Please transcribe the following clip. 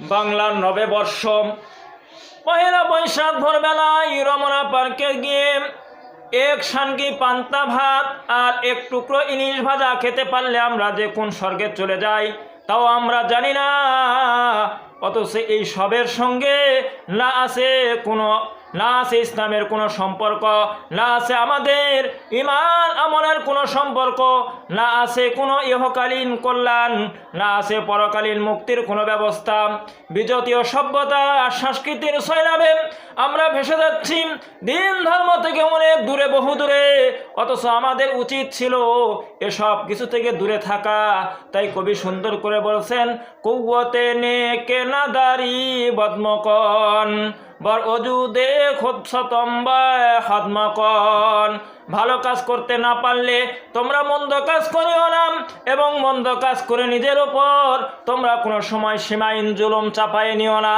বাংলার নবে বর্ষ পহেলা বৈশাখ ভোরবেলায় রমনা পার্কে গিয়ে এক সানকি পান্তা ভাত আর এক টুকরো ইলিশ ভাজা খেতে পারলে আমরা যে কোন স্বর্গে চলে যাই, তাও আমরা জানি না। অথচ এই সবের সঙ্গে না আছে কোনো না আছে ইসলামের কোনো সম্পর্ক, না আছে আমাদের ইমান আমলের কোনো সম্পর্ক, না আছে কোনো ইহকালীন কল্যাণ, না আছে পরকালীন মুক্তির কোনো ব্যবস্থা। বিজতীয় সভ্যতা আর সংস্কৃতির সৈলাভে আমরা ভেসে যাচ্ছি। দিন ধর্ম থেকে অনেক দূরে, বহু দূরে। অথচ আমাদের উচিত ছিল এসব কিছু থেকে দূরে থাকা। তাই কবি সুন্দর করে বলছেন কৌতে নে কে না দারি বদমকন। বর অজুদে খোৎসতম্বায় ভালো কাজ করতে না পারলে তোমরা মন্দ কাজ করিও না এবং মন্দ কাজ করে নিজের ওপর তোমরা কোনো সময় সীমাহীন জুলুম চাপায় নিও না।